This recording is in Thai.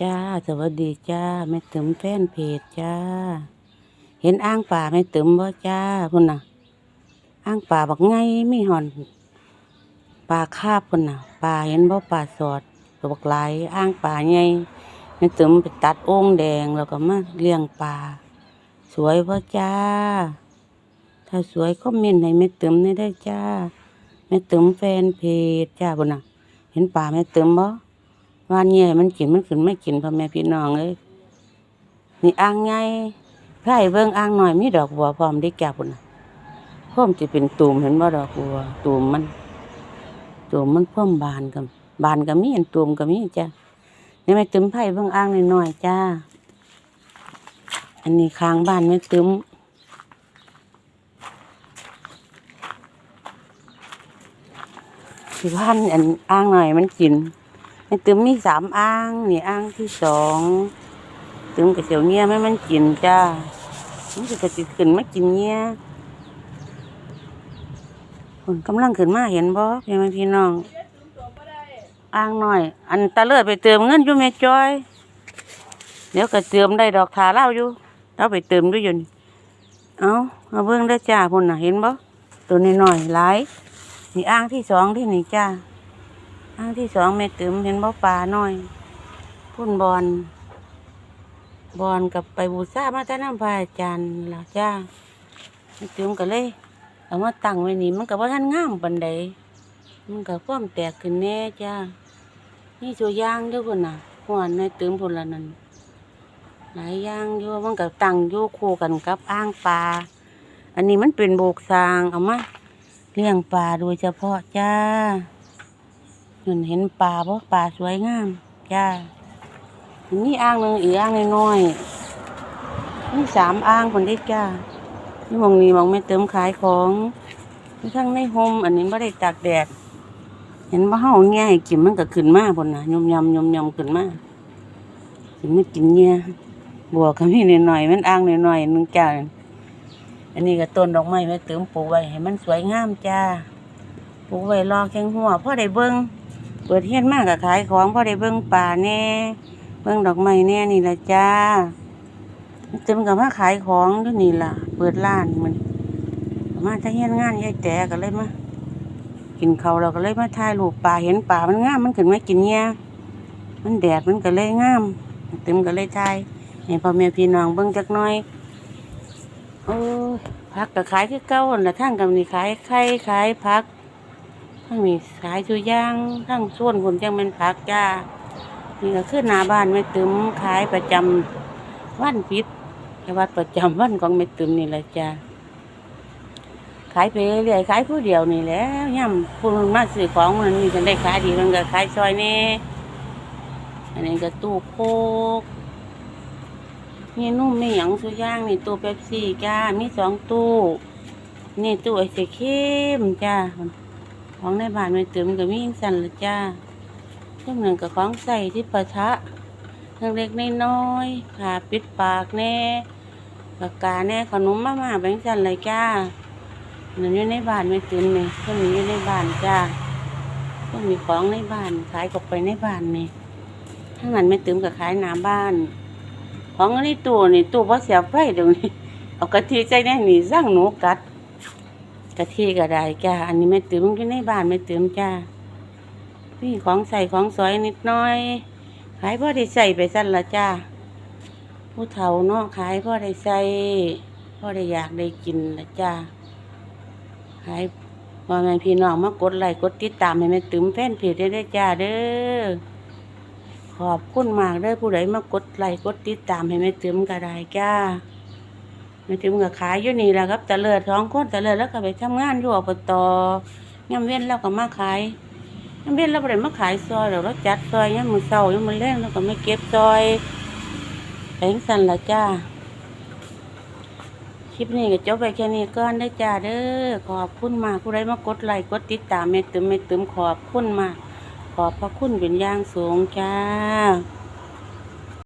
จ้า สวัสดีจ้าแม่ตึมแฟนเพจจ้า เห็นอ่างป่าแม่ตึมบ่จ้าพุ่นน่ะอ่างป่าบักไงมีหอนปลาคาบพุ่นน่ะปลาเห็นบ่ปลาสอดตัวบักหลอ่างป่าใหญ่แม่ตึมไปตัดโอ่งแดงแล้วก็มาเลี้ยงปลาสวยบ่จ้า ถ้าสวยคอมเมนให้แม่ตึมได้ได้จ้าแม่ตึมแฟนเพจจ้าพุ่นน่ะ เห็นปลาแม่ตึมบ่ วานแย่มันกินมันขึ้นไม่กินพ่อแม่พี่น้องเอ้ยนี่อ่างใหญ่ไผ่เบิ่งอ่างหน่อยมีดอกบัวพร้อมได้แก่พุ่นน่ะพร้อมจะเป็นตูมเห็นบ่ดอกบัวตูมมันตูมมันพร้อมบานกับบานก็มีอันตูมก็มีจ้ะนี่แม่ตึมไผ่เบิ่งอ่างหน้อยๆจ้า อันนี้ข้างบ้านแม่ตึมสิพันอันอ่างหน่อยมันกิน ตึมมีสามอ่างนี่อ่างที่สองตึมกับเสียวเงี้ยไม่มันกินจ้ามันจะกระติขึ้นมากินเงี้ยคนกำลังขึ้นมาเห็นบ่พี่แม่พี่น้องอ่างหน่อย อันตาเลือดไปเติมเงินอยู่แม่จอย เดี๋ยวก็เติมได้ดอกทาเล่าอยู่เราไปเติมด้วยอยุนเอามาเบิ่งได้จ้าพุ่นน่ะเห็นบ่ตัวน้อยๆหลายนี่อ่างที่สองที่นี่จ้า ครั้งที่สองแม่ติ๋มเห็นบ่ปลาน้อยพุ่นบอลบอลกับไปบูชามาแต่น้ำพระอาจารย์ล่ะจ้าแม่ติ๋มก็เลยเอามาตั้งไว้นี่มันก็บ่ทันงามปานใดมันก็ความแตกขึ้นแน่จ้านี่ตัวย่างเด้อพุ่นน่ะหัวในติ๋มพุ่นละนั่นหลายย่างอยู่มันก็ตั้งอยู่คู่กันกับอ่างปลาอันนี้มันเป็นโบกสร้างเอามาเลี้ยงปลาโดยเฉพาะจ้า เห็นเห็นปลาบ่ปลาสวยงามจ้ามีอ่างหนึ่งอีกอ่างน้อยๆมีสามอ่างคนเด็จ้านี่มองนี้มองไม่เติมขายของมีทั้งในโฮมอันนี้ไม่ได้ตากแดด เห็นว่าเฮาแง่ให้กินมันก็ขึ้นมาพุ่นนะยมยำยมยำขึ้นมากินไม่กินเงี้ยบวกกับนี่หน่อยๆมันอ่างหน่อยๆนึงจ้าอันนี้ก็ต้นดอกไม้ไว้เติมปลูกไว้ให้มันสวยงามจ้าปลูกไว้รอแข้งหัวพ่อได้เบิ่ง เปิดเฮียนมากกับขายของพอได้เบิ่งป่าแน่เบิ่งดอกไม้แน่นี่ละจ้าเต็มกับมาขายของด้วยนี่ล่ะ เปิดร้านมันมาถ้าเฮียนงานยายแต่ก็เลยมากินเขาเราก็เลยมาถ่ายรูปป่าเห็นป่ามันงามมันขึ้นมากินเงี้ยมันแดดมันก็เลยงามเต็มก็เลยถ่ายให้พ่อแม่พี่น้องเบิ่งจักน่อยโอ้ยผักก็ขายคือเก่าหั่ะทั้งกับนี่ขายไข่ขายผัก ทั้งมีขายชูย่างทั้งส่วนผลจังเป็นผักจ้านี่ก็คือหน้าบ้านแม่ตึมขายประจำวันปิดแต่วัดประจำวันของแม่ตึมนี่แหละจ้าขายไปเรื่อยขายผู้เดียวนี่แหล้วย่ำผู้มันมาซื้อของมันนี่จะได้ขายดีมันก็ขายซอยนี่อันนี้ก็ตู้โคกนี่นุ่มไม่หยังสุย่างนี่ตู้เป๊ปซี่จ้ามีสองตู้นี่ตู้ไอศครีมจ้า ของในบ้านไม่เติมก็มีอิงสันละจ้าเรื่องหนึ่งกับของใส่ที่ปะทะเรื่องเล็กน้อยผ่าปิดปากแน่ปากกาแน่ขนมมามาแบงสันเลยจ้าหนึ่งอยู่ในบ้านไม่เติมนี่เพิ่งมีอยู่ในบ้านจ้าเพิ่งมีของในบ้านขายกบไปในบ้านนี่ทั้งนั้นไม่เติมกับขายน้าบ้าน ของอันตู้นี่ตู้เพราะเสียไฟเดี๋ยวนี้เอากะทิใจแน่หนีสร้างหนูกัด กะทิก็ได้จ้า อันนี้แม่ติ๋มอยู่ในบ้านแม่ติ๋มจ้าพี่ของใส่ของสอยนิดน้อยขายพ่อได้ใส่ไปสั้นละจ้า ผู้เฒ่าเนาะขายพ่อได้ใส่พ่อได้อยากได้กินละจ้า ขายพ่อแม่พี่น้องมากดไลค์กดติดตามให้แม่ติ๋มแฟนเพจได้ได้จ้าเด้อ ขอบคุณมากเด้อผู้ใดมากดไลค์กดติดตามให้แม่ติ๋มก็ได้จ้า แม่ติ๋มก็ขายอยู่นี่แหละครับแต่เลิศสองคนแต่เลิศแล้วก็ไปทำงานอยู่อบตย่ำเว้นแล้วก็มาขายย่ำเว้นแล้วไปมาขายซอยเราเราจัดซอยย่ำมือเศร้าย่ำมือแรงแล้วก็ไม่เก็บซอยแปลงสันละจ้าคลิปนี้ก็จบไปแค่นี้ก่อนได้จ้าเด้อขอบคุณมากผู้ใดมากดไลค์กดติดตามแม่ติ๋มแม่ติ๋มขอบคุณมากขอบพระคุณเป็นอย่างสูงจ้า